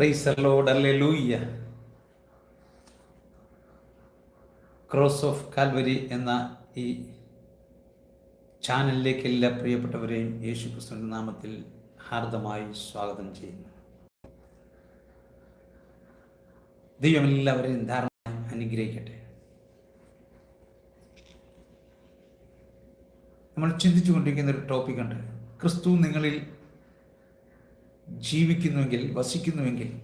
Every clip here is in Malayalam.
പ്രൈസർലോഡല്ലേലൂയ്യ ക്രോസ് ഓഫ് കാൽവരി എന്ന ഈ ചാനലിലേക്ക് എല്ലാ പ്രിയപ്പെട്ടവരെയും യേശു ക്രിസ്തുവിന്റെ നാമത്തിൽ ഹാർദമായി സ്വാഗതം ചെയ്യുന്നു. ദൈവം എല്ലാവരെയും ധാരണ അനുഗ്രഹിക്കട്ടെ. നമ്മൾ ചിന്തിച്ചു കൊണ്ടിരിക്കുന്ന ഒരു ടോപ്പിക്കുണ്ട്. ക്രിസ്തു നിങ്ങളിൽ ജീവിക്കുന്നുവെങ്കിൽ വസിക്കുന്നുവെങ്കിൽ.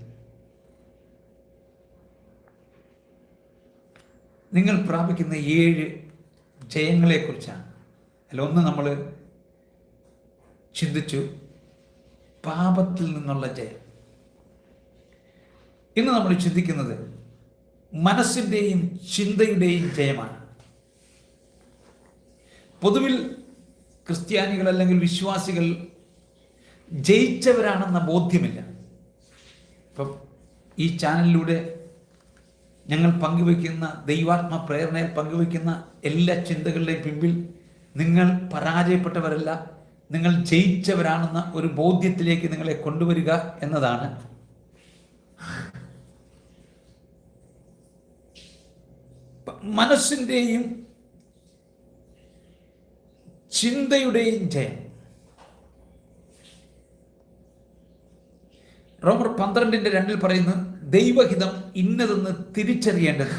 നിങ്ങൾ പ്രാപിക്കുന്ന ഏഴ് ജയങ്ങളെക്കുറിച്ചാണ്. അല്ല ഒന്ന് നമ്മൾ ചിന്തിച്ചു. പാപത്തിൽ നിന്നുള്ള ജയം. ഇന്ന് നമ്മൾ ചിന്തിക്കുന്നത് മനസ്സിന്റെയും ചിന്തയുടെയും ജയമാണ്. പൊതുവിൽ ക്രിസ്ത്യാനികൾ അല്ലെങ്കിൽ വിശ്വാസികൾ ജയിച്ചവരാണെന്ന ബോധ്യമില്ല. ഇപ്പം ഈ ചാനലിലൂടെ ഞങ്ങൾ പങ്കുവയ്ക്കുന്ന ദൈവാത്മ പ്രേരണയിൽ പങ്കുവയ്ക്കുന്ന എല്ലാ ചിന്തകളുടെയും പിമ്പിൽ നിങ്ങൾ പരാജയപ്പെട്ടവരല്ല നിങ്ങൾ ജയിച്ചവരാണെന്ന ഒരു ബോധ്യത്തിലേക്ക് നിങ്ങളെ കൊണ്ടുവരിക എന്നതാണ്. മനസ്സിന്റെയും ചിന്തയുടെയും ജയം. റോമർ പന്ത്രണ്ടിന്റെ രണ്ടിൽ പറയുന്നു ദൈവഹിതം ഇന്നതെന്ന് തിരിച്ചറിയേണ്ടത്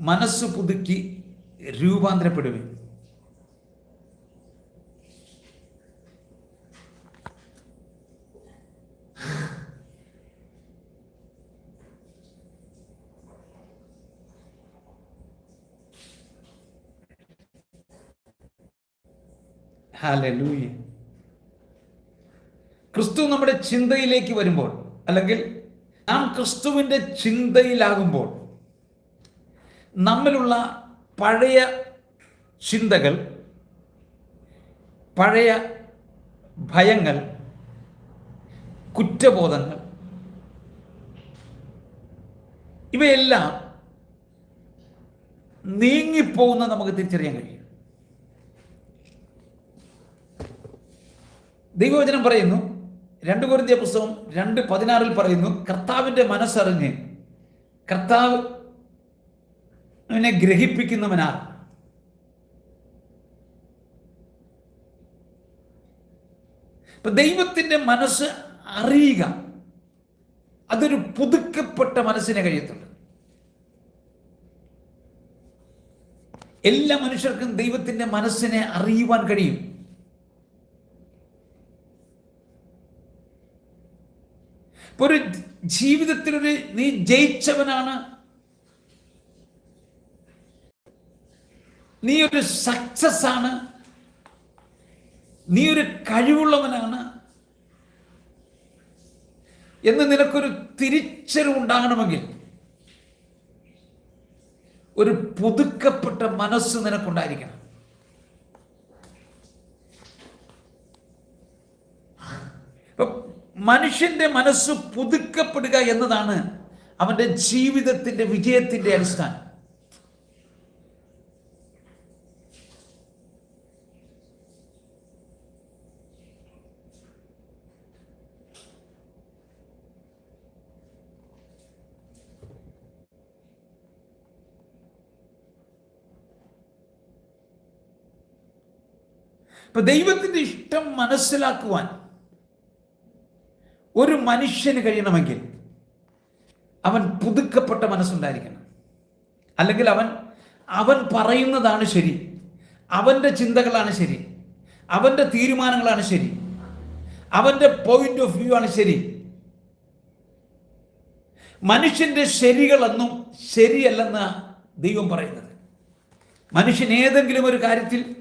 മനസ്സ് പുതുക്കി രൂപാന്തരപ്പെടുവേ ഹാലൂയ ക്രിസ്തു നമ്മുടെ ചിന്തയിലേക്ക് വരുമ്പോൾ അല്ലെങ്കിൽ നാം ക്രിസ്തുവിന്റെ ചിന്തയിലാകുമ്പോൾ നമ്മിലുള്ള പഴയ ചിന്തകൾ പഴയ ഭയങ്ങൾ കുറ്റബോധങ്ങൾ ഇവയെല്ലാം നീങ്ങിപ്പോകുന്ന നമുക്ക് തിരിച്ചറിയാൻ കഴിയും. ദൈവവചനം പറയുന്നു രണ്ട് കുരുന്തിയ പുസ്തകം രണ്ട് പതിനാറിൽ പറയുന്നു കർത്താവിന്റെ മനസ്സറിഞ്ഞ് കർത്താവ് അവനെ ഗ്രഹിപ്പിക്കുന്നവനാ ഇപ്പൊ ദൈവത്തിന്റെ മനസ്സ് അറിയുക അതൊരു പുതുക്കപ്പെട്ട മനസ്സിനെ കഴിയത്തുള്ളൂ. എല്ലാ മനുഷ്യർക്കും ദൈവത്തിന്റെ മനസ്സിനെ അറിയുവാൻ കഴിയും. ഇപ്പൊ ഒരു ജീവിതത്തിലൊരു നീ ജയിച്ചവനാണ്. നീ ഒരു സക്സസ് ആണ്. നീ ഒരു കഴിവുള്ളവനാണ്. എന്ന് നിനക്കൊരു തിരിച്ചറിവുണ്ടാകണമെങ്കിൽ ഒരു പുതുക്കപ്പെട്ട മനസ്സ് നിനക്കുണ്ടായിരിക്കണം. ഇപ്പൊ മനുഷ്യന്റെ മനസ്സ് പുതുക്കപ്പെടുക എന്നതാണ് അവന്റെ ജീവിതത്തിന്റെ വിജയത്തിന്റെ അടിസ്ഥാനം. ഇപ്പൊ ദൈവത്തിന്റെ ഇഷ്ടം മനസ്സിലാക്കുവാൻ ഒരു മനുഷ്യന് കഴിയണമെങ്കിൽ അവൻ പുതുക്കപ്പെട്ട മനസ്സുണ്ടായിരിക്കണം. അല്ലെങ്കിൽ അവൻ അവൻ പറയുന്നതാണ് ശരി. അവന്റെ ചിന്തകളാണ് ശരി. അവന്റെ തീരുമാനങ്ങളാണ് ശരി. അവന്റെ പോയിന്റ് ഓഫ് വ്യൂ ആണ് ശരി. മനുഷ്യന്റെ ശരികളെന്നും ശരിയല്ലെന്ന് ദൈവം പറയുന്നത്. മനുഷ്യൻ ഏതെങ്കിലും ഒരു കാര്യത്തിൽ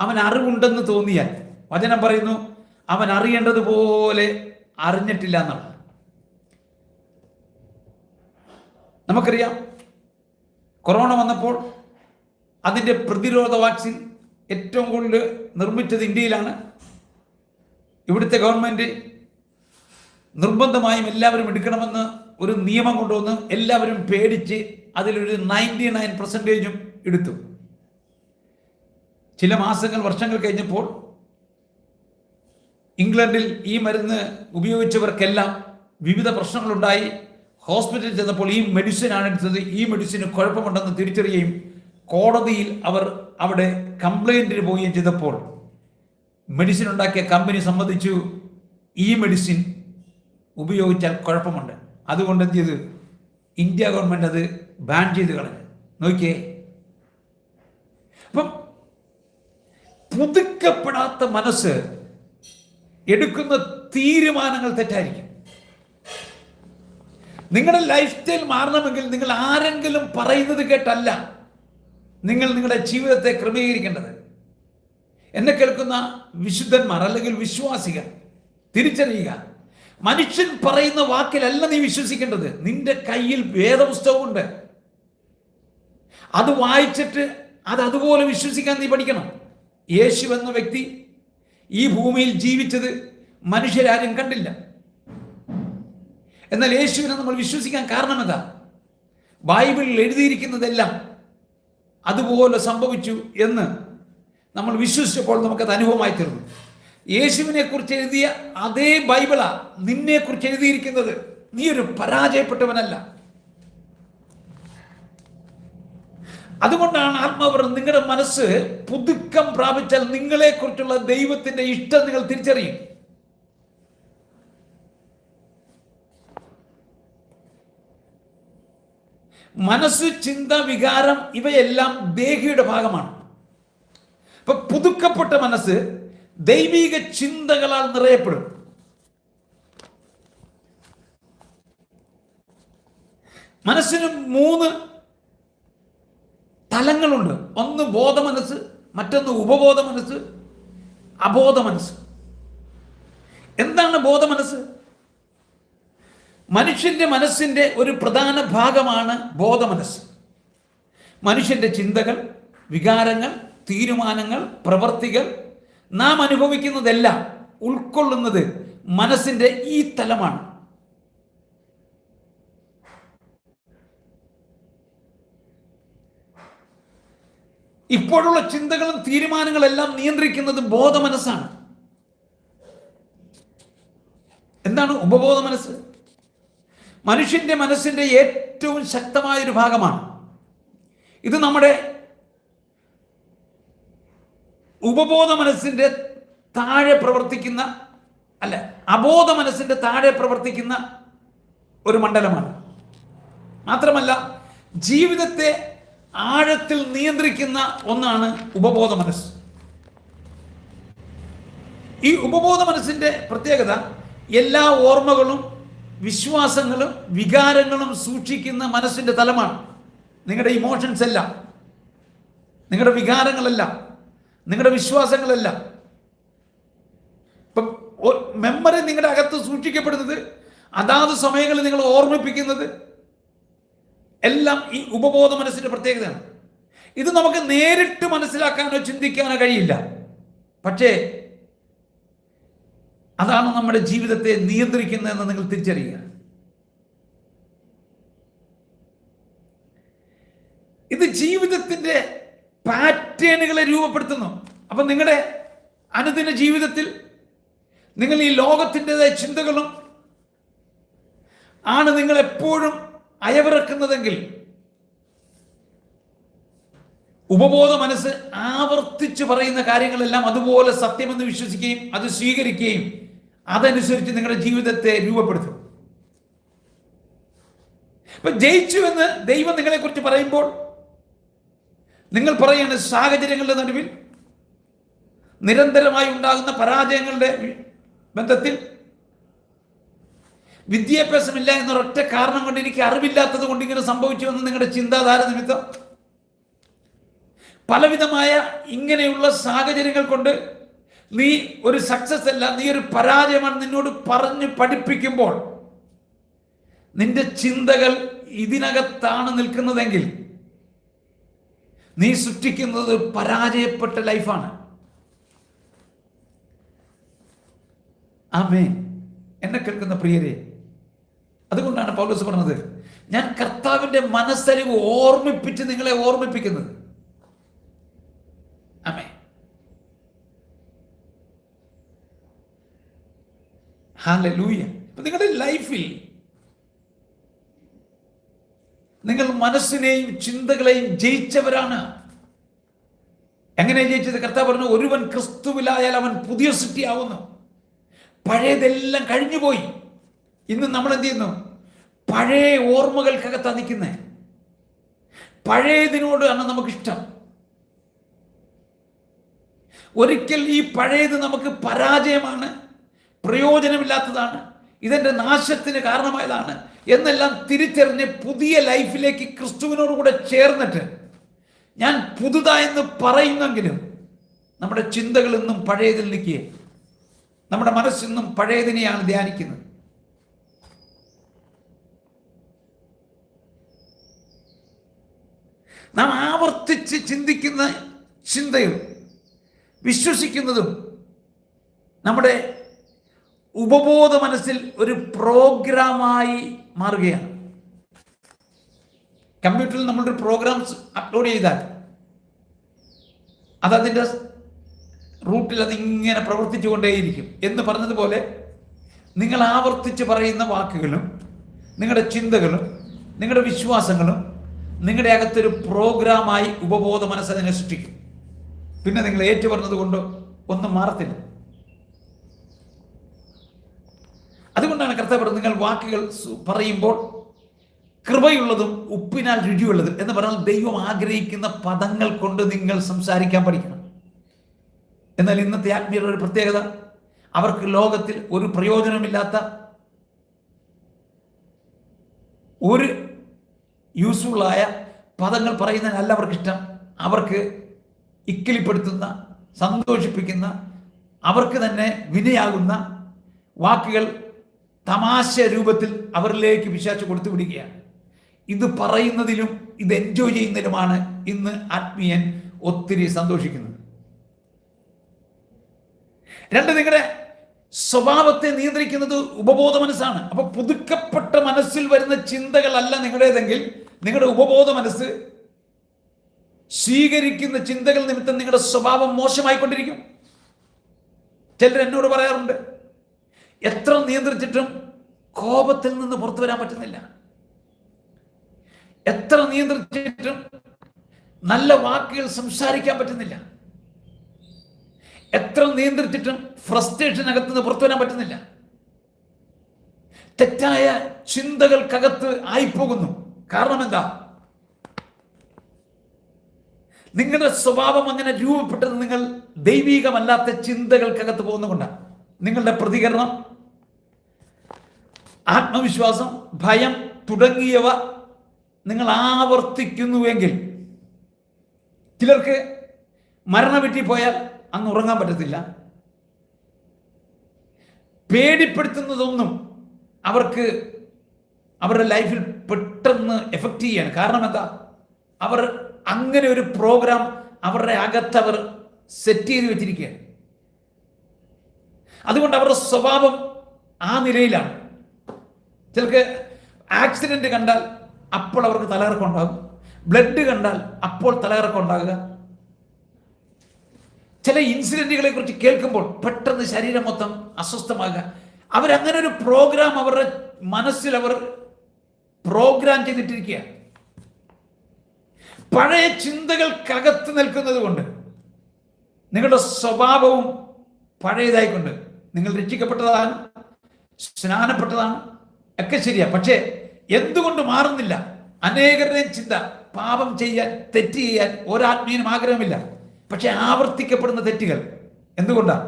അവൻ അറിവുണ്ടെന്ന് തോന്നിയാൽ വചനം പറയുന്നു അവൻ അറിയേണ്ടതുപോലെ അറിഞ്ഞിട്ടില്ല എന്നാണ് നമുക്കറിയാം കൊറോണ വന്നപ്പോൾ അതിന്റെ പ്രതിരോധ വാക്സിൻ ഏറ്റവും കൂടുതൽ നിർമ്മിച്ചത് ഇന്ത്യയിലാണ്. ഇവിടുത്തെ ഗവൺമെന്റ് നിർബന്ധമായും എല്ലാവരും എടുക്കണമെന്ന് ഒരു നിയമം കൊണ്ടുവന്ന് എല്ലാവരും പേടിച്ച് അതിലൊരു നയന്റി നയൻ പെർസെന്റേജും എടുത്തു. ചില മാസങ്ങൾ വർഷങ്ങൾ കഴിഞ്ഞപ്പോൾ ഇംഗ്ലണ്ടിൽ ഈ മരുന്ന് ഉപയോഗിച്ചവർക്കെല്ലാം വിവിധ പ്രശ്നങ്ങളുണ്ടായി. ഹോസ്പിറ്റലിൽ ചെന്നപ്പോൾ ഈ മെഡിസിനാണ് എടുത്തത്. ഈ മെഡിസിന് കുഴപ്പമുണ്ടെന്ന് തിരിച്ചറിയുകയും കോടതിയിൽ അവർ അവിടെ കംപ്ലൈന്റിന് പോവുകയും ചെയ്തപ്പോൾ മെഡിസിൻ ഉണ്ടാക്കിയ കമ്പനി സംബന്ധിച്ചു ഈ മെഡിസിൻ ഉപയോഗിച്ചാൽ കുഴപ്പമുണ്ട്. അതുകൊണ്ട് എന്ത് ചെയ്തു? ഇന്ത്യ ഗവൺമെന്റ് അത് ബാൻ ചെയ്ത് കളഞ്ഞു. നോക്കിയേ. അപ്പം പുതുക്കപ്പെടാത്ത മനസ്സ് എടുക്കുന്ന തീരുമാനങ്ങൾ തെറ്റായിരിക്കും. നിങ്ങളുടെ ലൈഫ് സ്റ്റൈൽ മാറണമെങ്കിൽ നിങ്ങൾ ആരെങ്കിലും പറയുന്നത് കേട്ടല്ല. നിങ്ങൾ നിങ്ങളുടെ ജീവിതത്തെ ക്രമീകരിക്കേണ്ടത്. എന്നെ കേൾക്കുന്ന വിശുദ്ധന്മാർ അല്ലെങ്കിൽ വിശ്വാസികൾ തിരിച്ചറിയുക. മനുഷ്യൻ പറയുന്ന വാക്കിലല്ല നീ വിശ്വസിക്കേണ്ടത്. നിന്റെ കയ്യിൽ വേദപുസ്തകമുണ്ട്. അത് വായിച്ചിട്ട് അത് അതുപോലെ വിശ്വസിക്കാൻ നീ പഠിക്കണം. യേശു എന്ന വ്യക്തി ഈ ഭൂമിയിൽ ജീവിച്ചത് മനുഷ്യരാരും കണ്ടില്ല. എന്നാൽ യേശുവിനെ നമ്മൾ വിശ്വസിക്കാൻ കാരണം എന്താ? ബൈബിളിൽ എഴുതിയിരിക്കുന്നതെല്ലാം അതുപോലെ സംഭവിച്ചു എന്ന് നമ്മൾ വിശ്വസിച്ചപ്പോൾ നമുക്കത് അനുഭവമായി തീർന്നു. യേശുവിനെ കുറിച്ച് എഴുതിയ അതേ ബൈബിളാ നിന്നെ കുറിച്ച് എഴുതിയിരിക്കുന്നത്. നീ ഒരു പരാജയപ്പെട്ടവനല്ല. അതുകൊണ്ടാണ് ആത്മാവർ നിങ്ങളുടെ മനസ്സ് പുതുക്കം പ്രാപിച്ചാൽ നിങ്ങളെക്കുറിച്ചുള്ള ദൈവത്തിന്റെ ഇഷ്ടം നിങ്ങൾ തിരിച്ചറിയും. മനസ്സ് ചിന്ത വികാരം ഇവയെല്ലാം ദേഹിയുടെ ഭാഗമാണ്. അപ്പൊ പുതുക്കപ്പെട്ട മനസ്സ് ദൈവിക ചിന്തകളാൽ നിറയപ്പെടും. മനസ്സിന് മൂന്ന് തലങ്ങളുണ്ട്. ഒന്ന് ബോധ മനസ്സ് മറ്റൊന്ന് ഉപബോധ മനസ്സ് അബോധ മനസ്സ് എന്താണ് ബോധ മനസ്സ് മനുഷ്യന്റെ മനസ്സിന്റെ ഒരു പ്രധാന ഭാഗമാണ് ബോധ മനസ്സ് മനുഷ്യന്റെ ചിന്തകൾ വികാരങ്ങൾ തീരുമാനങ്ങൾ പ്രവർത്തികൾ നാം അനുഭവിക്കുന്നതെല്ലാം ഉൾക്കൊള്ളുന്നത് മനസ്സിന്റെ ഈ തലമാണ്. ഇപ്പോഴുള്ള ചിന്തകളും തീരുമാനങ്ങളെല്ലാം നിയന്ത്രിക്കുന്നത് ബോധ മനസ്സാണ് എന്താണ് ഉപബോധ മനസ്സ്? മനുഷ്യന്റെ മനസ്സിന്റെ ഏറ്റവും ശക്തമായ ഒരു ഭാഗമാണ്. ഇത് നമ്മുടെ ഉപബോധ മനസ്സിന്റെ താഴെ പ്രവർത്തിക്കുന്ന അല്ല അബോധ മനസ്സിന്റെ താഴെ പ്രവർത്തിക്കുന്ന ഒരു മണ്ഡലമാണ്. മാത്രമല്ല ജീവിതത്തെ ആഴത്തിൽ നിയന്ത്രിക്കുന്ന ഒന്നാണ് ഉപബോധ മനസ്സ്. ഈ ഉപബോധ മനസ്സിന്റെ പ്രത്യേകത എല്ലാ ഓർമ്മകളും വിശ്വാസങ്ങളും വികാരങ്ങളും സൂക്ഷിക്കുന്ന മനസ്സിന്റെ തലമാണ്. നിങ്ങളുടെ ഇമോഷൻസ് എല്ലാം നിങ്ങളുടെ വികാരങ്ങളെല്ലാം നിങ്ങളുടെ വിശ്വാസങ്ങളെല്ലാം. ഇപ്പം മെമ്മറി നിങ്ങളുടെ അകത്ത് സൂക്ഷിക്കപ്പെടുന്നത് അതാത് സമയങ്ങളിൽ നിങ്ങൾ ഓർമ്മിപ്പിക്കുന്നത് എല്ലാം ഈ ഉപബോധ മനസ്സിന്റെ പ്രത്യേകതയാണ്. ഇത് നമുക്ക് നേരിട്ട് മനസ്സിലാക്കാനോ ചിന്തിക്കാനോ കഴിയില്ല. പക്ഷേ അതാണ് നമ്മുടെ ജീവിതത്തെ നിയന്ത്രിക്കുന്നതെന്ന് നിങ്ങൾ തിരിച്ചറിയുക. ഇത് ജീവിതത്തിന്റെ പാറ്റേണുകളെ രൂപപ്പെടുത്തുന്നു. അപ്പം നിങ്ങളുടെ അനുദിന ജീവിതത്തിൽ നിങ്ങൾ ഈ ലോകത്തിന്റെതായ ചിന്തകളും ആണ് നിങ്ങൾ എപ്പോഴും അയവിറക്കുന്നതെങ്കിൽ ഉപബോധ മനസ്സ് ആവർത്തിച്ച് പറയുന്ന കാര്യങ്ങളെല്ലാം അതുപോലെ സത്യമെന്ന് വിശ്വസിക്കുകയും അത് സ്വീകരിക്കുകയും അതനുസരിച്ച് നിങ്ങളുടെ ജീവിതത്തെ രൂപപ്പെടുത്തും. ഇപ്പൊ ജയിച്ചു എന്ന് ദൈവം നിങ്ങളെ കുറിച്ച് പറയുമ്പോൾ നിങ്ങൾ പറയുന്ന സാഹചര്യങ്ങളുടെ നടുവിൽ നിരന്തരമായി ഉണ്ടാകുന്ന പരാജയങ്ങളുടെ ബന്ധത്തിൽ വിദ്യാഭ്യാസമില്ല എന്നൊരൊറ്റ കാരണം കൊണ്ട് എനിക്ക് അറിവില്ലാത്തത് കൊണ്ട് ഇങ്ങനെ സംഭവിച്ചു എന്ന് നിങ്ങളുടെ ചിന്താധാര നിമിത്തം. പലവിധമായ ഇങ്ങനെയുള്ള സാഹചര്യങ്ങൾ കൊണ്ട് നീ ഒരു സക്സസ് അല്ല നീ ഒരു പരാജയമാണ് നിന്നോട് പറഞ്ഞ് പഠിപ്പിക്കുമ്പോൾ നിന്റെ ചിന്തകൾ ഇതിനകത്താണ് നിൽക്കുന്നതെങ്കിൽ നീ സൃഷ്ടിക്കുന്നത് പരാജയപ്പെട്ട ലൈഫാണ്. ആമേ എന്നെ കേൾക്കുന്ന പ്രിയരെ അതുകൊണ്ടാണ് പൗലോസ് പറഞ്ഞത് ഞാൻ കർത്താവിന്റെ മനസ്സരിവ് ഓർമ്മിപ്പിച്ച് നിങ്ങളെ ഓർമ്മിപ്പിക്കുന്നത്. ആമേ ഹാലെ ലൂയ നിങ്ങളുടെ ലൈഫിൽ നിങ്ങൾ മനസ്സിനെയും ചിന്തകളെയും ജയിച്ചവരാണ്. എങ്ങനെ ജയിച്ചത്? കർത്താവ് പറഞ്ഞു ഒരുവൻ ക്രിസ്തുവിലായാൽ അവൻ പുതിയ സൃഷ്ടിയാവുന്നു. പഴയതെല്ലാം കഴിഞ്ഞുപോയി. ഇന്ന് നമ്മൾ എന്ത് ചെയ്യുന്നു പഴയ ഓർമ്മകൾക്കകത്താണ് പഴയതിനോട് പഴയതിനോടാണ് നമുക്കിഷ്ടം. ഒരിക്കൽ ഈ പഴയത് നമുക്ക് പരാജയമാണ് പ്രയോജനമില്ലാത്തതാണ് ഇതെന്റെ നാശത്തിന് കാരണമായതാണ് എന്നെല്ലാം തിരിച്ചറിഞ്ഞ് പുതിയ ലൈഫിലേക്ക് ക്രിസ്തുവിനോട് കൂടെ ചേർന്നിട്ട് ഞാൻ പുതുതായെന്ന് പറയുന്നെങ്കിലും നമ്മുടെ ചിന്തകൾ ഇന്നും പഴയതിൽ നിൽക്കുക നമ്മുടെ മനസ്സിന്നും പഴയതിനെയാണ് ധ്യാനിക്കുന്നത്. നാം ആവർത്തിച്ച് ചിന്തിക്കുന്ന ചിന്തയും വിശ്വസിക്കുന്നതും നമ്മുടെ ഉപബോധ മനസ്സിൽ ഒരു പ്രോഗ്രാമായി മാറുകയാണ്. കമ്പ്യൂട്ടറിൽ നമ്മളൊരു പ്രോഗ്രാംസ് അപ്ലോഡ് ചെയ്താൽ അതതിന്റെ റൂട്ടിൽ അതിങ്ങനെ പ്രവർത്തിച്ചുകൊണ്ടേയിരിക്കും. എന്ന് പറഞ്ഞതുപോലെ നിങ്ങൾ ആവർത്തിച്ച് പറയുന്ന വാക്കുകളും നിങ്ങളുടെ ചിന്തകളും നിങ്ങളുടെ വിശ്വാസങ്ങളും നിങ്ങളുടെ അകത്തൊരു പ്രോഗ്രാമായി ഉപബോധ മനസ്സതിനെ സൃഷ്ടിക്കും. പിന്നെ നിങ്ങൾ ഏറ്റു പറഞ്ഞത് കൊണ്ട് ഒന്നും മാറത്തില്ല. അതുകൊണ്ടാണ് കർത്താവ് നിങ്ങൾ വാക്കുകൾ പറയുമ്പോൾ കൃപയുള്ളതും ഉപ്പിനാൽ രുചിയുള്ളതും എന്ന് പറഞ്ഞാൽ ദൈവം ആഗ്രഹിക്കുന്ന പദങ്ങൾ കൊണ്ട് നിങ്ങൾ സംസാരിക്കാൻ പഠിക്കണം. എന്നാൽ ഇന്നത്തെ ആത്മീയരുടെ ഒരു പ്രത്യേകത അവർക്ക് ലോകത്തിൽ ഒരു പ്രയോജനമില്ലാത്ത ഒരു യൂസ്ഫുള്ളായ പദങ്ങൾ പറയുന്നതിനല്ല അവർക്കിഷ്ടം. അവർക്ക് ഇക്കിളിപ്പെടുത്തുന്ന സന്തോഷിപ്പിക്കുന്ന അവർക്ക് തന്നെ വിനയാകുന്ന വാക്കുകൾ തമാശ രൂപത്തിൽ അവരിലേക്ക് വിശ്വാസം കൊടുത്തു വിടുകയാണ്. ഇത് പറയുന്നതിലും ഇത് എൻജോയ് ചെയ്യുന്നതിലുമാണ് ഇന്ന് ആത്മീയൻ ഒത്തിരി സന്തോഷിക്കുന്നത്. രണ്ട് നിങ്ങളുടെ സ്വഭാവത്തെ നിയന്ത്രിക്കുന്നത് ഉപബോധ മനസ്സാണ് അപ്പൊ പുതുക്കപ്പെട്ട മനസ്സിൽ വരുന്ന ചിന്തകളല്ല നിങ്ങളുടേതെങ്കിൽ നിങ്ങളുടെ ഉപബോധ മനസ്സ് സ്വീകരിക്കുന്ന ചിന്തകൾ നിമിത്തം നിങ്ങളുടെ സ്വഭാവം മോശമായിക്കൊണ്ടിരിക്കും. ചിലർ എന്നോട് പറയാറുണ്ട് എത്ര നിയന്ത്രിച്ചിട്ടും കോപത്തിൽ നിന്ന് പുറത്തു വരാൻ പറ്റുന്നില്ല. എത്ര നിയന്ത്രിച്ചിട്ടും നല്ല വാക്കുകൾ സംസാരിക്കാൻ പറ്റുന്നില്ല. എത്ര നിയന്ത്രിച്ചിട്ടും ഫ്രസ്ട്രേഷൻ അകത്തുനിന്ന് പുറത്തു വരാൻ പറ്റുന്നില്ല. തെറ്റായ ചിന്തകൾക്കകത്ത് ആയിപ്പോകുന്നു. കാരണം എന്താ? നിങ്ങളുടെ സ്വഭാവം അങ്ങനെ രൂപപ്പെട്ടത് നിങ്ങൾ ദൈവീകമല്ലാത്ത ചിന്തകൾക്കകത്ത് പോകുന്നതുകൊണ്ടാണ്. നിങ്ങളുടെ പ്രതികരണം ആത്മവിശ്വാസം ഭയം തുടങ്ങിയവ നിങ്ങൾ ആവർത്തിക്കുന്നുവെങ്കിൽ ചിലർക്ക് മരണം പോയാൽ അന്ന് ഉറങ്ങാൻ പറ്റത്തില്ല. പേടിപ്പെടുത്തുന്നതൊന്നും അവർക്ക് അവരുടെ ലൈഫിൽ പെട്ടെന്ന് എഫക്റ്റ് ചെയ്യാൻ കാരണം എന്താ? അവർ അങ്ങനെ ഒരു പ്രോഗ്രാം അവരുടെ അകത്ത് അവർ സെറ്റ് ചെയ്ത് വെച്ചിരിക്കുകയാണ്. അതുകൊണ്ട് അവരുടെ സ്വഭാവം ആ നിലയിലാണ്. ചിലർക്ക് ആക്സിഡന്റ് കണ്ടാൽ അപ്പോൾ അവർക്ക് തലകറക്കം ഉണ്ടാകും. ബ്ലഡ് കണ്ടാൽ അപ്പോൾ തലകറക്കം ഉണ്ടാകുക. ചില ഇൻസിഡന്റുകളെ കുറിച്ച് കേൾക്കുമ്പോൾ പെട്ടെന്ന് ശരീരം മൊത്തം അസ്വസ്ഥമാകുക. അവരങ്ങനെ ഒരു പ്രോഗ്രാം അവരുടെ മനസ്സിൽ അവർ പ്രോഗ്രാം ചെയ്തിട്ടിരിക്കുക. പഴയ ചിന്തകൾക്കകത്ത് നിൽക്കുന്നത് കൊണ്ട് നിങ്ങളുടെ സ്വഭാവവും പഴയതായിക്കൊണ്ട് നിങ്ങൾ രക്ഷിക്കപ്പെട്ടതാണ് സ്നാനപ്പെട്ടതാണ് ഒക്കെ ശരിയാ. പക്ഷേ എന്തുകൊണ്ട് മാറുന്നില്ല? അനേകരുടെയും ചിന്ത പാപം ചെയ്യാൻ തെറ്റ് ചെയ്യാൻ ഒരാത്മീയനും ആഗ്രഹമില്ല. പക്ഷെ ആവർത്തിക്കപ്പെടുന്ന തെറ്റുകൾ എന്തുകൊണ്ടാണ്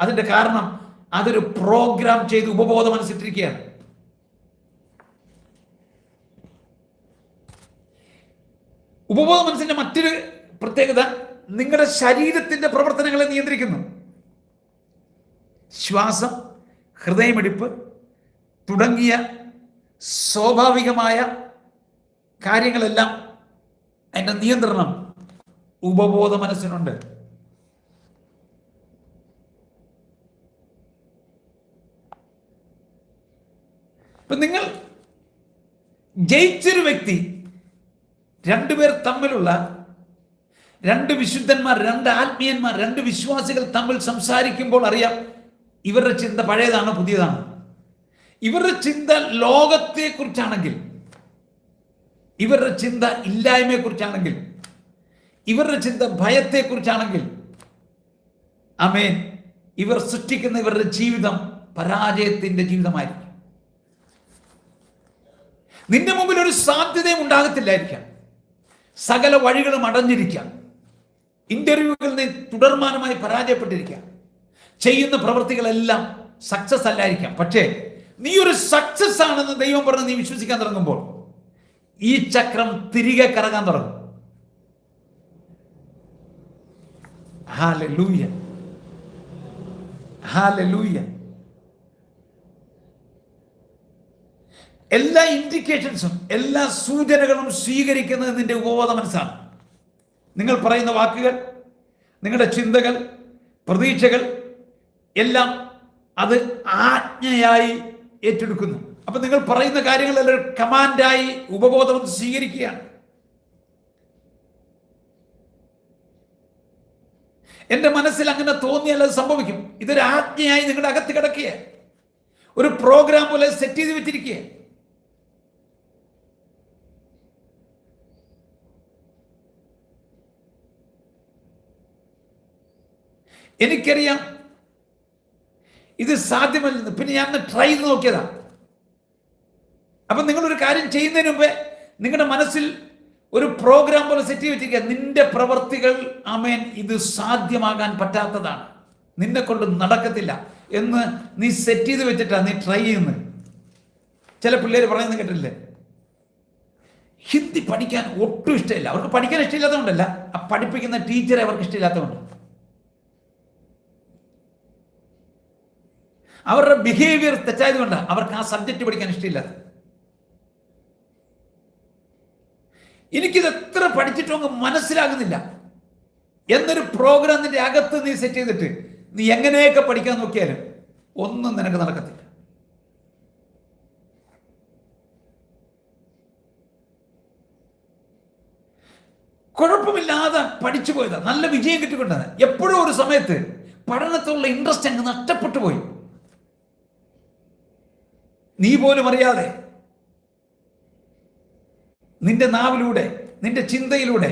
അതിന്റെ കാരണം അതൊരു പ്രോഗ്രാം ചെയ്ത് ഉപബോധം മനസ്സിട്ടിരിക്കുകയാണ് ഉപബോധ മനസ്സിന്റെ മറ്റൊരു പ്രത്യേകത നിങ്ങളുടെ ശരീരത്തിന്റെ പ്രവർത്തനങ്ങളെ നിയന്ത്രിക്കുന്നു. ശ്വാസം ഹൃദയമിടിപ്പ് തുടങ്ങിയ സ്വാഭാവികമായ കാര്യങ്ങളെല്ലാം അതിന്റെ നിയന്ത്രണം ഉപബോധ മനസ്സിനുണ്ട് ഇപ്പൊ നിങ്ങൾ ജയിച്ചൊരു വ്യക്തി രണ്ടുപേർ തമ്മിലുള്ള രണ്ട് വിശുദ്ധന്മാർ രണ്ട് ആത്മീയന്മാർ രണ്ട് വിശ്വാസികൾ തമ്മിൽ സംസാരിക്കുമ്പോൾ അറിയാം ഇവരുടെ ചിന്ത പഴയതാണ് പുതിയതാണ്. ഇവരുടെ ചിന്ത ലോകത്തെക്കുറിച്ചാണെങ്കിൽ ഇവരുടെ ചിന്ത ഇല്ലായ്മയെക്കുറിച്ചാണെങ്കിൽ ഇവരുടെ ചിന്ത ഭയത്തെക്കുറിച്ചാണെങ്കിൽ അമേൻ ഇവർ സൃഷ്ടിക്കുന്ന ഇവരുടെ ജീവിതം പരാജയത്തിന്റെ ജീവിതമായിരിക്കും. നിന്റെ മുമ്പിൽ ഒരു സാധ്യതയും ഉണ്ടാകത്തില്ലായിരിക്കാം. സകല വഴികളും അടഞ്ഞിരിക്കാം ഇന്റർവ്യൂകളിൽ നിന്ന് തുടർമാനമായി പരാജയപ്പെട്ടിരിക്കുക. ചെയ്യുന്ന പ്രവൃത്തികളെല്ലാം സക്സസ് അല്ലായിരിക്കാം. പക്ഷേ നീ ഒരു സക്സസ് ആണെന്ന് ദൈവം പറഞ്ഞ് നീ വിശ്വസിക്കാൻ തുടങ്ങുമ്പോൾ ഈ ചക്രം തിരികെ കറങ്ങാൻ തുടങ്ങും. ഹാലൂയ ഹാലൂയ എല്ലാ ഇൻഡിക്കേഷൻസും എല്ലാ സൂചനകളും സ്വീകരിക്കുന്നത് നിന്റെ ഉപബോധ മനസ്സാണ്. നിങ്ങൾ പറയുന്ന വാക്കുകൾ നിങ്ങളുടെ ചിന്തകൾ പ്രതീക്ഷകൾ എല്ലാം അത് ആജ്ഞയായി ഏറ്റെടുക്കുന്നു. അപ്പൊ നിങ്ങൾ പറയുന്ന കാര്യങ്ങളെല്ലാം കമാൻഡായി ഉപബോധം സ്വീകരിക്കുകയാണ്. എന്റെ മനസ്സിൽ അങ്ങനെ തോന്നിയാൽ അത് സംഭവിക്കും. ഇതൊരു ആജ്ഞയായി നിങ്ങളുടെ അകത്ത് കിടക്കുക ഒരു പ്രോഗ്രാം പോലെ സെറ്റ് ചെയ്ത് വെച്ചിരിക്കുക എനിക്കറിയാം. ഇത് സാധ്യമല്ലെന്ന്. പിന്നെ ഞാൻ ട്രൈ ചെയ്ത് നോക്കിയതാ. അപ്പം നിങ്ങളൊരു കാര്യം ചെയ്യുന്നതിന് മുമ്പേ നിങ്ങളുടെ മനസ്സിൽ ഒരു പ്രോഗ്രാം പോലെ സെറ്റ് വെച്ചിരിക്കുക. നിന്റെ പ്രവർത്തികൾ അമേൻ ഇത് സാധ്യമാകാൻ പറ്റാത്തതാണ്. നിന്നെ കൊണ്ട് നടക്കത്തില്ല എന്ന് നീ സെറ്റ് ചെയ്ത് വെച്ചിട്ടാണ് നീ ട്രൈ ചെയ്യുന്നത് ചില പിള്ളേർ പറയുന്നത് കേട്ടില്ലേ ഹിന്ദി പഠിക്കാൻ ഒട്ടും ഇഷ്ടമില്ല. അവർക്ക് പഠിക്കാൻ ഇഷ്ടമില്ലാത്തതുകൊണ്ടല്ല. ആ പഠിപ്പിക്കുന്ന ടീച്ചറെ അവർക്ക് ഇഷ്ടമില്ലാത്തതുകൊണ്ട്. അവരുടെ ബിഹേവിയർ തെറ്റായതുകൊണ്ട്. അവർക്ക് ആ സബ്ജക്റ്റ് പഠിക്കാൻ ഇഷ്ടമില്ല. എനിക്കിത് എത്ര പഠിച്ചിട്ടും അങ്ങ് മനസ്സിലാകുന്നില്ല. എന്നൊരു പ്രോഗ്രാം നിന്റെ അകത്ത് നീ സെറ്റ് ചെയ്തിട്ട് നീ എങ്ങനെയൊക്കെ പഠിക്കാൻ നോക്കിയാലും ഒന്നും നിനക്ക് നടക്കത്തില്ല. കുഴപ്പമില്ലാതെ പഠിച്ചു പോയതാ. നല്ല വിജയം കിട്ടിക്കൊണ്ടാണ്. എപ്പോഴും ഒരു സമയത്ത് പഠനത്തിലുള്ള ഇൻട്രസ്റ്റ് അങ്ങ് നഷ്ടപ്പെട്ടു പോയി. നീ പോലും അറിയാതെ നിന്റെ നാവിലൂടെ നിന്റെ ചിന്തയിലൂടെ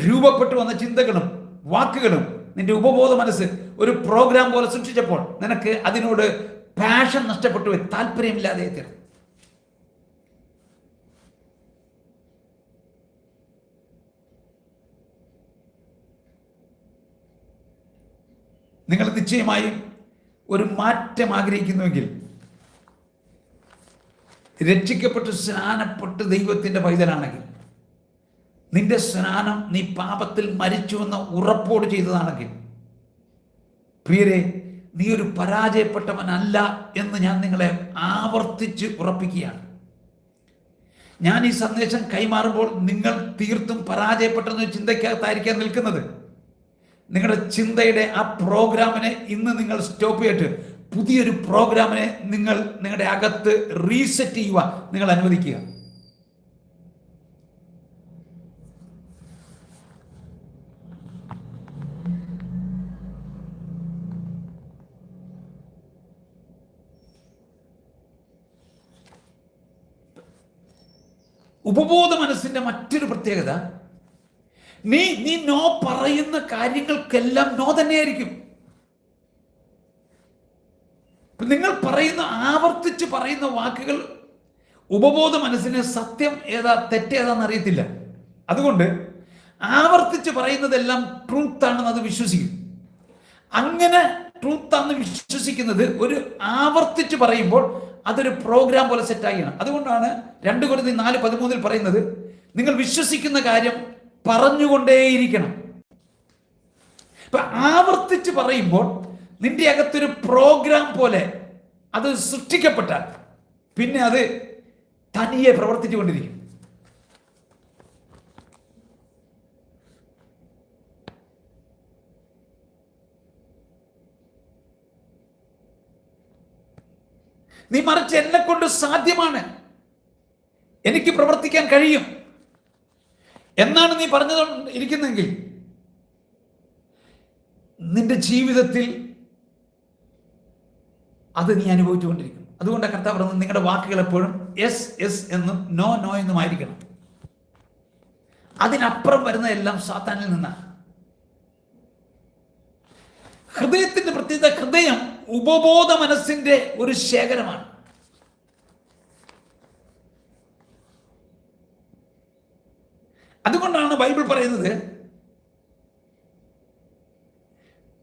രൂപപ്പെട്ടു വന്ന ചിന്തകളും വാക്കുകളും നിന്റെ ഉപബോധ മനസ്സ് ഒരു പ്രോഗ്രാം പോലെ സൃഷ്ടിച്ചപ്പോൾ നിനക്ക് അതിനോട് പാഷൻ നഷ്ടപ്പെട്ടു താല്പര്യമില്ലാതെ തീർന്നു നിങ്ങൾ നിശ്ചയമായും ഒരു മാറ്റം ആഗ്രഹിക്കുന്നുവെങ്കിൽ രക്ഷിക്കപ്പെട്ട് സ്നാനപ്പെട്ട് ദൈവത്തിന്റെ പൈതലാണെങ്കിൽ നിന്റെ സ്നാനം നീ പാപത്തിൽ മരിച്ചുവെന്ന് ഉറപ്പോട് ചെയ്തതാണെങ്കിൽ പ്രിയരെ നീ ഒരു പരാജയപ്പെട്ടവനല്ല എന്ന് ഞാൻ നിങ്ങളെ ആവർത്തിച്ച് ഉറപ്പിക്കുകയാണ്. ഞാൻ ഈ സന്ദേശം കൈമാറുമ്പോൾ നിങ്ങൾ തീർത്തും പരാജയപ്പെട്ടെന്ന് ചിന്തയ്ക്കകത്തായിരിക്കാൻ നിൽക്കുന്നത്. നിങ്ങളുടെ ചിന്തയുടെ ആ പ്രോഗ്രാമിനെ ഇന്ന് നിങ്ങൾ സ്റ്റോപ്പ് ചെയ്തിട്ട് പുതിയൊരു പ്രോഗ്രാമിനെ നിങ്ങൾ നിങ്ങളുടെ അകത്ത് റീസെറ്റ് ചെയ്യുവാൻ നിങ്ങൾ അനുവദിക്കുക. ഉപബോധ മനസ്സിന്റെ മറ്റൊരു പ്രത്യേകത നീ നീ നോ പറയുന്ന കാര്യങ്ങൾക്കെല്ലാം നോ തന്നെയായിരിക്കും. നിങ്ങൾ പറയുന്ന ആവർത്തിച്ച് പറയുന്ന വാക്കുകൾ ഉപബോധ മനസ്സിന് സത്യം ഏതാ തെറ്റേതാന്ന് അറിയത്തില്ല. അതുകൊണ്ട് ആവർത്തിച്ച് പറയുന്നതെല്ലാം ട്രൂത്ത് ആണെന്ന് അത് വിശ്വസിക്കും. അങ്ങനെ ട്രൂത്ത് ആണെന്ന് വിശ്വസിക്കുന്നത് ഒരു ആവർത്തിച്ച് പറയുമ്പോൾ അതൊരു പ്രോഗ്രാം പോലെ സെറ്റാകണം അതുകൊണ്ടാണ് രണ്ട് കൊല്ലത്തി നാല് പതിമൂന്നിൽ പറയുന്നത് നിങ്ങൾ വിശ്വസിക്കുന്ന കാര്യം പറഞ്ഞുകൊണ്ടേയിരിക്കണം. ഇപ്പൊ ആവർത്തിച്ച് പറയുമ്പോൾ നിന്റെ അകത്തൊരു പ്രോഗ്രാം പോലെ അത് സൃഷ്ടിക്കപ്പെട്ടാൽ പിന്നെ അത് തനിയെ പ്രവർത്തിച്ചു കൊണ്ടിരിക്കും നീ മറിച്ച് എന്നെ കൊണ്ട് സാധ്യമാണ്. എനിക്ക് പ്രവർത്തിക്കാൻ കഴിയും. എന്നാണ് നീ പറഞ്ഞത് ഇരിക്കുന്നെങ്കിൽ നിന്റെ ജീവിതത്തിൽ അത് നീ അനുഭവിച്ചുകൊണ്ടിരിക്കും അതുകൊണ്ട് കർത്താവ് പറഞ്ഞത് നിങ്ങളുടെ വാക്കുകൾ എപ്പോഴും എസ് എസ് എന്നും നോ നോ എന്നും ആയിരിക്കണം. അതിനപ്പുറം വരുന്ന എല്ലാം സാത്താനിൽ നിന്നാണ്. ഹൃദയത്തിന്റെ പ്രത്യേകത ഹൃദയം ഉപബോധ മനസ്സിന്റെ ഒരു ശേഖരമാണ്. അതുകൊണ്ടാണ് ബൈബിൾ പറയുന്നത്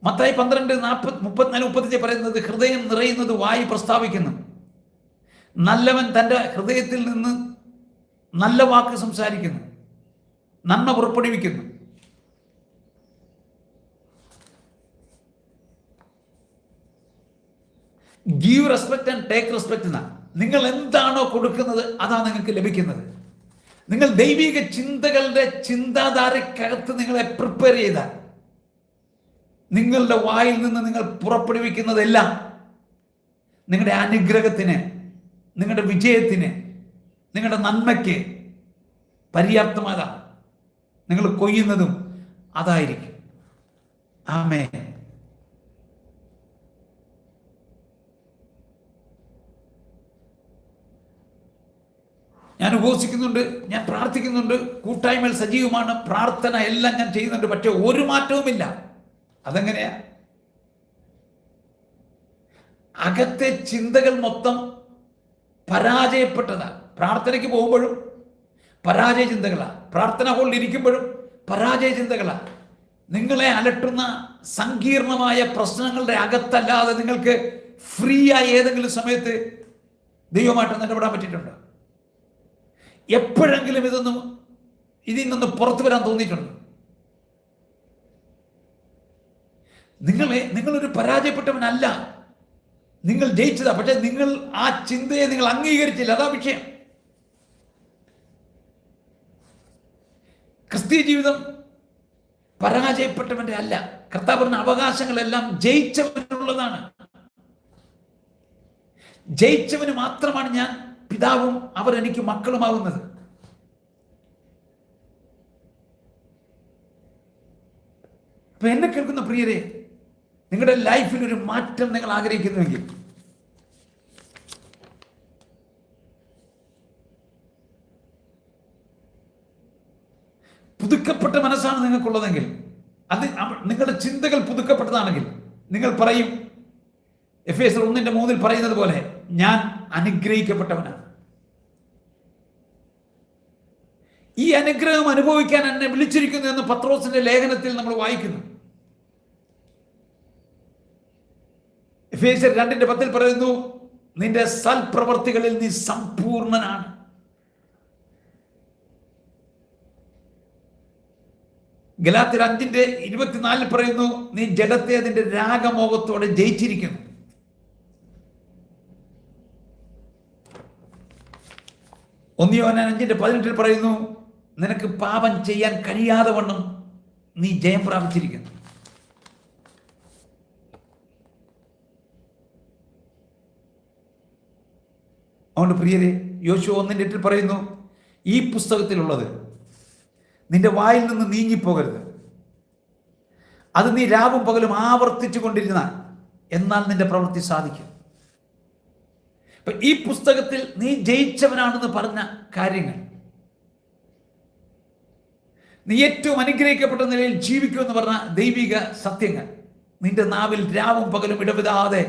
മത്തായി പന്ത്രണ്ട് നാൽപ്പത് മുപ്പത്തിനാല് മുപ്പത്തഞ്ച് പറയുന്നത് ഹൃദയം നിറയുന്നത് വായി പ്രസ്താവിക്കുന്നു. നല്ലവൻ തന്റെ ഹൃദയത്തിൽ നിന്ന് നല്ല വാക്ക് സംസാരിക്കുന്നു. നന്മ പുറപ്പെടുവിക്കുന്നു. Give respect and take respect എന്നാ നിങ്ങൾ എന്താണോ കൊടുക്കുന്നത് അതാണ് നിങ്ങൾക്ക് ലഭിക്കുന്നത്. നിങ്ങൾ ദൈവിക ചിന്തകളുടെ ചിന്താധാരക്കകത്ത് നിങ്ങളെ പ്രിപ്പയർ ചെയ്താൽ നിങ്ങളുടെ വായിൽ നിന്ന് നിങ്ങൾ പുറപ്പെടുവിക്കുന്നതെല്ലാം നിങ്ങളുടെ അനുഗ്രഹത്തിന് നിങ്ങളുടെ വിജയത്തിന് നിങ്ങളുടെ നന്മയ്ക്ക് പര്യാപ്തമാകാം. നിങ്ങൾ കൊയ്യുന്നതും അതായിരിക്കും. ആമേ ഞാൻ ഉപസിക്കുന്നുണ്ട് ഞാൻ പ്രാർത്ഥിക്കുന്നുണ്ട് കൂട്ടായ്മയിൽ സജീവമാണ് പ്രാർത്ഥന എല്ലാം ഞാൻ ചെയ്യുന്നുണ്ട് പക്ഷേ ഒരു മാറ്റവുമില്ല. അതെങ്ങനെയാ? അകത്തെ ചിന്തകൾ മൊത്തം പരാജയപ്പെട്ടതാണ്. പ്രാർത്ഥനയ്ക്ക് പോകുമ്പോഴും പരാജയ ചിന്തകളാണ് പ്രാർത്ഥന ഹോളിൽ ഇരിക്കുമ്പോഴും പരാജയ ചിന്തകളാണ് നിങ്ങളെ അലട്ടുന്ന സങ്കീർണമായ പ്രശ്നങ്ങളുടെ അകത്തല്ലാതെ നിങ്ങൾക്ക് ഫ്രീ ആയി ഏതെങ്കിലും സമയത്ത് ദൈവമായിട്ട് ഇടപെടാൻ പറ്റിയിട്ടുണ്ടോ? എപ്പോഴെങ്കിലും ഇതൊന്നും ഇതിൽ നിന്ന് പുറത്തു വരാൻ തോന്നിയിട്ടുണ്ട്? നിങ്ങളെ നിങ്ങളൊരു പരാജയപ്പെട്ടവനല്ല. നിങ്ങൾ ജയിച്ചതാ പക്ഷെ നിങ്ങൾ ആ ചിന്തയെ നിങ്ങൾ അംഗീകരിച്ചില്ല. അതാ വിഷയം. ക്രിസ്തീയ ജീവിതം പരാജയപ്പെട്ടവന്റെ അല്ല. കർത്താവ് പറഞ്ഞ അവകാശങ്ങളെല്ലാം ജയിച്ചവനുള്ളതാണ്. ജയിച്ചവന് മാത്രമാണ് ഞാൻ പിതാവും അവർ എനിക്ക് മക്കളുമാവുന്നത് എന്നെ കേൾക്കുന്ന പ്രിയരെ നിങ്ങളുടെ ലൈഫിൽ ഒരു മാറ്റം നിങ്ങൾ ആഗ്രഹിക്കുന്നുവെങ്കിൽ. പുതുക്കപ്പെട്ട മനസ്സാണ് നിങ്ങൾക്കുള്ളതെങ്കിൽ അത് നിങ്ങളുടെ ചിന്തകൾ പുതുക്കപ്പെട്ടതാണെങ്കിൽ നിങ്ങൾ പറയും എഫ് എസ് ഒന്നിന്റെ മൂന്നിൽ പറയുന്നത് പോലെ ഞാൻ അനുഗ്രഹിക്കപ്പെട്ടവനാണ്. ഈ അനുഗ്രഹം അനുഭവിക്കാൻ എന്നെ വിളിച്ചിരിക്കുന്നു എന്ന് പത്രോസിന്റെ ലേഖനത്തിൽ നമ്മൾ വായിക്കുന്നു. എഫേസർ രണ്ടിന്റെ പത്തിൽ പറയുന്നു നിന്റെ സൽപ്രവർത്തികളിൽ നീ സമ്പൂർണനാണ്. ഗലാത്തിൽ അഞ്ചിന്റെ ഇരുപത്തിനാലിൽ പറയുന്നു നീ ജഡത്തെ അതിന്റെ രാഗമോഹത്തോടെ ജയിച്ചിരിക്കുന്നു. ഒന്നിയോനാൻ അഞ്ചിന്റെ പതിനെട്ടിൽ പറയുന്നു നിനക്ക് പാപം ചെയ്യാൻ കഴിയാതെ വണ്ണം നീ ജയം പ്രാപിച്ചിരിക്കുന്നു. അതുകൊണ്ട് പ്രിയരെ യോശു ഒന്നിന്റെ എട്ടിൽ പറയുന്നു ഈ പുസ്തകത്തിലുള്ളത് നിന്റെ വായിൽ നിന്ന് നീങ്ങിപ്പോകരുത്. അത് നീ രാവും പകലും ആവർത്തിച്ചു കൊണ്ടിരുന്നാൽ എന്നാൽ നിന്റെ പ്രവൃത്തി സാധിക്കും. ഇപ്പൊ ഈ പുസ്തകത്തിൽ നീ ജയിച്ചവനാണെന്ന് പറഞ്ഞ കാര്യങ്ങൾ നീ ഏറ്റവും അനുഗ്രഹിക്കപ്പെട്ട നിലയിൽ ജീവിക്കുമെന്ന് പറഞ്ഞ ദൈവിക സത്യങ്ങൾ നിന്റെ നാവിൽ രാവും പകലും ഇടവിടാതെ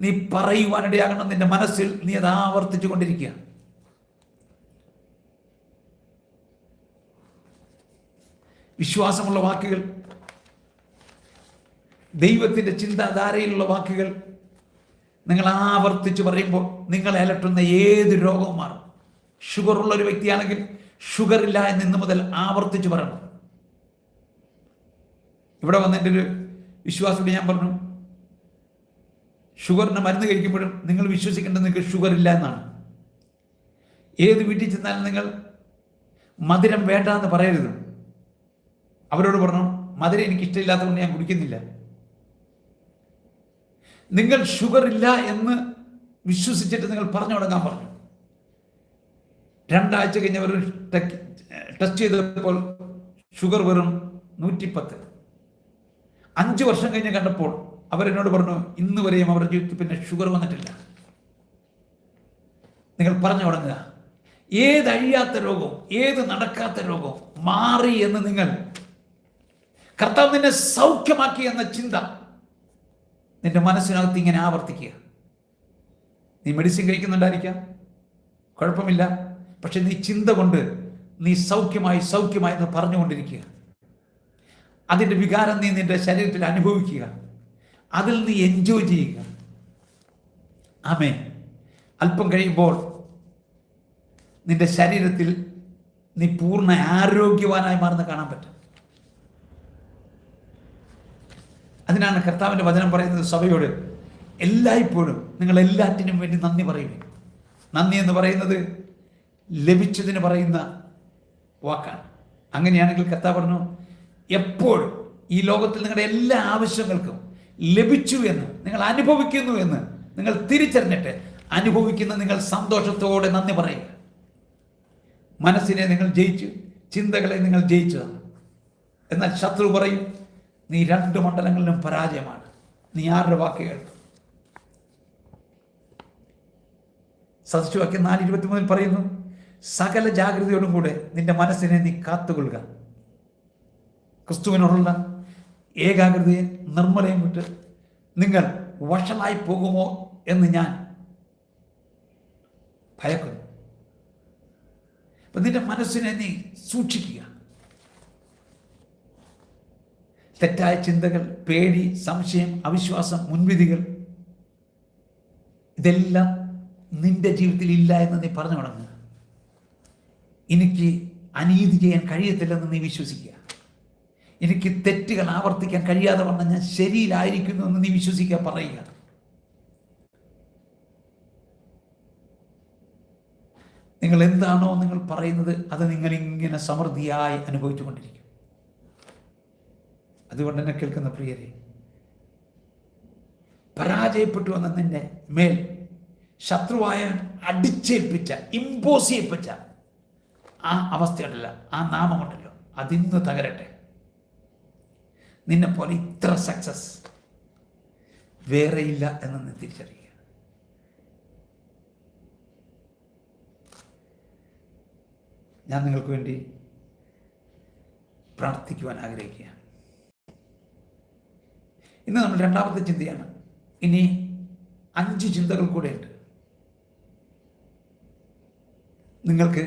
നീ പറയുവാനിടയാകണം നിന്റെ മനസ്സിൽ. നീ അത് ആവർത്തിച്ചു കൊണ്ടിരിക്കുക. വിശ്വാസമുള്ള വാക്കുകൾ ദൈവത്തിന്റെ ചിന്താധാരയിലുള്ള വാക്കുകൾ നിങ്ങൾ ആവർത്തിച്ച് പറയുമ്പോൾ നിങ്ങളെ അലട്ടുന്ന ഏത് രോഗവും മാറും. ഷുഗർ ഉള്ള ഒരു വ്യക്തിയാണെങ്കിൽ ഷുഗർ ഇല്ല എന്ന് ഇന്ന് മുതൽ ആവർത്തിച്ച് പറയണം. ഇവിടെ വന്നിട്ട് ഒരു വിശ്വാസത്തോട് ഞാൻ പറഞ്ഞു ഷുഗറിന് മരുന്ന് കഴിക്കുമ്പോഴും നിങ്ങൾ വിശ്വസിക്കേണ്ടത് നിങ്ങൾക്ക് ഷുഗർ ഇല്ല എന്നാണ്. ഏത് വീട്ടിൽ ചെന്നാലും നിങ്ങൾ മധുരം വേണ്ട എന്ന് പറയരുത്. അവരോട് പറഞ്ഞു മധുരം എനിക്ക് ഇഷ്ടമില്ലാത്തതുകൊണ്ട് ഞാൻ കുടിക്കുന്നില്ല. നിങ്ങൾ ഷുഗർ ഇല്ല എന്ന് വിശ്വസിച്ചിട്ട് നിങ്ങൾ പറഞ്ഞു തുടങ്ങാൻ പറഞ്ഞു. രണ്ടാഴ്ച കഴിഞ്ഞവർ ടെസ്റ്റ് ചെയ്തപ്പോൾ ഷുഗർ വെറും നൂറ്റിപ്പത്ത്. അഞ്ച് വർഷം കഴിഞ്ഞ് കണ്ടപ്പോൾ അവരെന്നോട് പറഞ്ഞു ഇന്ന് വരെയും അവരുടെ ജീവിതത്തിൽ പിന്നെ ഷുഗർ വന്നിട്ടില്ല. നിങ്ങൾ പറഞ്ഞു തുടങ്ങുക. ഏത് അഴിയാത്ത രോഗവും ഏത് നടക്കാത്ത രോഗവും മാറി എന്ന് നിങ്ങൾ കർത്താവ് നിന്നെ സൗഖ്യമാക്കി എന്ന ചിന്ത നിന്റെ മനസ്സിനകത്ത് ഇങ്ങനെ ആവർത്തിക്കുക. നീ മെഡിസിൻ കഴിക്കുന്നുണ്ടായിരിക്കാം. കുഴപ്പമില്ല. പക്ഷെ നീ ചിന്ത കൊണ്ട് നീ സൗഖ്യമായി സൗഖ്യമായി എന്ന് പറഞ്ഞുകൊണ്ടിരിക്കുക. അതിന്റെ വികാരം നീ നിന്റെ ശരീരത്തിൽ അനുഭവിക്കുക. അതിൽ നീ എൻജോയ് ചെയ്യുക. ആമേ അല്പം കഴിയുമ്പോൾ നിന്റെ ശരീരത്തിൽ നീ പൂർണ ആരോഗ്യവാനായി മാറുന്ന കാണാൻ പറ്റും. അതിനാണ് കർത്താവിന്റെ വചനം പറയുന്നത് സഭയോട് എല്ലായ്പ്പോഴും നിങ്ങൾ എല്ലാറ്റിനും വേണ്ടി നന്ദി പറയുക നന്ദി എന്ന് പറയുന്നത് ലഭിച്ചതിന് പറയുന്ന വാക്കാണ്. അങ്ങനെയാണെങ്കിൽ കർത്താവ് പറഞ്ഞു എപ്പോഴും ഈ ലോകത്തിൽ നിങ്ങളുടെ എല്ലാ ആവശ്യങ്ങൾക്കും ലഭിച്ചു എന്ന് നിങ്ങൾ അനുഭവിക്കുന്നു എന്ന് നിങ്ങൾ തിരിച്ചറിഞ്ഞിട്ട് അനുഭവിക്കുന്ന നിങ്ങൾ സന്തോഷത്തോടെ നന്ദി പറയുക. മനസ്സിനെ നിങ്ങൾ ജയിച്ചു ചിന്തകളെ നിങ്ങൾ ജയിച്ചതാണ് എന്നാൽ ശത്രു പറയും നീ രണ്ട് മണ്ഡലങ്ങളിലും പരാജയമാണ്. നീ ആരുടെ വാക്ക് കേൾക്കും? സദസ്യവാക്യം നാല് ഇരുപത്തി മൂന്നിൽ പറയുന്നു സകല ജാഗ്രതയോടും കൂടെ നിന്റെ മനസ്സിനെ നീ കാത്തുകൊള്ളുക. ക്രിസ്തുവിനോടുള്ള ഏകാഗ്രതയെ നിർമ്മലയും വിട്ട് നിങ്ങൾ വഷളായി പോകുമോ എന്ന് ഞാൻ ഭയക്കുന്നു. അപ്പം നിന്റെ മനസ്സിനെ നീ സൂക്ഷിക്കുക. തെറ്റായ ചിന്തകൾ പേടി സംശയം അവിശ്വാസം മുൻവിധികൾ ഇതെല്ലാം നിന്റെ ജീവിതത്തിൽ ഇല്ല എന്ന് നീ പറഞ്ഞു തുടങ്ങുക. എനിക്ക് അനീതി ചെയ്യാൻ കഴിയത്തില്ലെന്ന് നീ വിശ്വസിക്കുക. എനിക്ക് തെറ്റുകൾ ആവർത്തിക്കാൻ കഴിയാതെ വന്ന ഞാൻ ശരിയിലായിരിക്കുന്നു എന്ന് നീ വിശ്വസിക്കുക പറയുക. നിങ്ങൾ എന്താണോ നിങ്ങൾ പറയുന്നത് അത് നിങ്ങൾ ഇങ്ങനെ സമൃദ്ധിയായി അനുഭവിച്ചുകൊണ്ടിരിക്കും അതുകൊണ്ട് തന്നെ കേൾക്കുന്ന പ്രിയരെ പരാജയപ്പെട്ടു വന്ന നിന്റെ മേൽ ശത്രുവായ അടിച്ചേൽപ്പിച്ച ഇമ്പോസ് ചെയ്യിപ്പിച്ച ആ അവസ്ഥയുണ്ടല്ലോ ആ നാമമുണ്ടല്ലോ അതിന്ന് തകരട്ടെ. നിന്നെ പോലെ ഇത്ര സക്സസ് വേറെയില്ല എന്ന് തിരിച്ചറിയുക. ഞാൻ നിങ്ങൾക്ക് വേണ്ടി പ്രാർത്ഥിക്കുവാൻ ആഗ്രഹിക്കുകയാണ്. ഇന്ന് നമ്മൾ രണ്ടാമത്തെ ചിന്തയാണ്. ഇനി അഞ്ച് ചിന്തകൾ കൂടെ ഉണ്ട് നിങ്ങൾക്ക്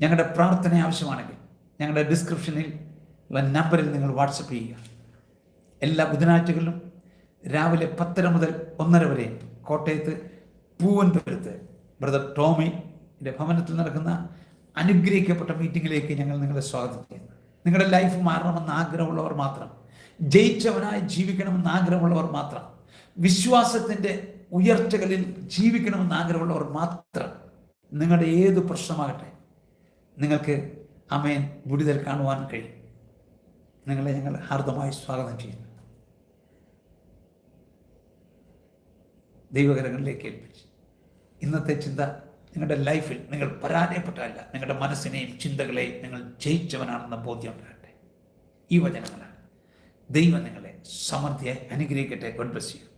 ഞങ്ങളുടെ പ്രാർത്ഥന ആവശ്യമാണെങ്കിൽ ഞങ്ങളുടെ ഡിസ്ക്രിപ്ഷനിൽ നമ്പറിൽ നിങ്ങൾ വാട്സപ്പ് ചെയ്യുക. എല്ലാ ബുധനാഴ്ചകളിലും രാവിലെ പത്തര മുതൽ ഒന്നര വരെ കോട്ടയത്ത് പൂവൻപുരത്ത് ബ്രദർ ടോമിന്റെ ഭവനത്തിൽ നടക്കുന്ന അനുഗ്രഹിക്കപ്പെട്ട മീറ്റിങ്ങിലേക്ക് ഞങ്ങൾ നിങ്ങളെ സ്വാഗതം ചെയ്യുന്നു. നിങ്ങളുടെ ലൈഫ് മാറണമെന്ന് ആഗ്രഹമുള്ളവർ മാത്രം ജയിച്ചവനായി ജീവിക്കണമെന്ന് ആഗ്രഹമുള്ളവർ മാത്രം വിശ്വാസത്തിന്റെ ഉയർച്ചകളിൽ ജീവിക്കണമെന്ന് ആഗ്രഹമുള്ളവർ മാത്രം നിങ്ങളുടെ ഏത് പ്രശ്നമാകട്ടെ നിങ്ങൾക്ക് അമേൻ വിടുതൽ കാണുവാൻ കഴിയും. നിങ്ങളെ ഞങ്ങൾ ഹാർദമായി സ്വാഗതം ചെയ്യുന്നു. ദൈവകരങ്ങളിലേക്ക് ഏൽപ്പിച്ച്. ഇന്നത്തെ ചിന്ത നിങ്ങളുടെ ലൈഫിൽ നിങ്ങൾ പരാജയപ്പെട്ടല്ല നിങ്ങളുടെ മനസ്സിനെയും ചിന്തകളെയും നിങ്ങൾ ജയിച്ചവനാണെന്ന ബോധ്യം ഉണ്ടാകട്ടെ. ഈ വചനങ്ങളാണ്. ദൈവം നിങ്ങളെ സമൃദ്ധിയായി അനുഗ്രഹിക്കട്ടെ. God bless you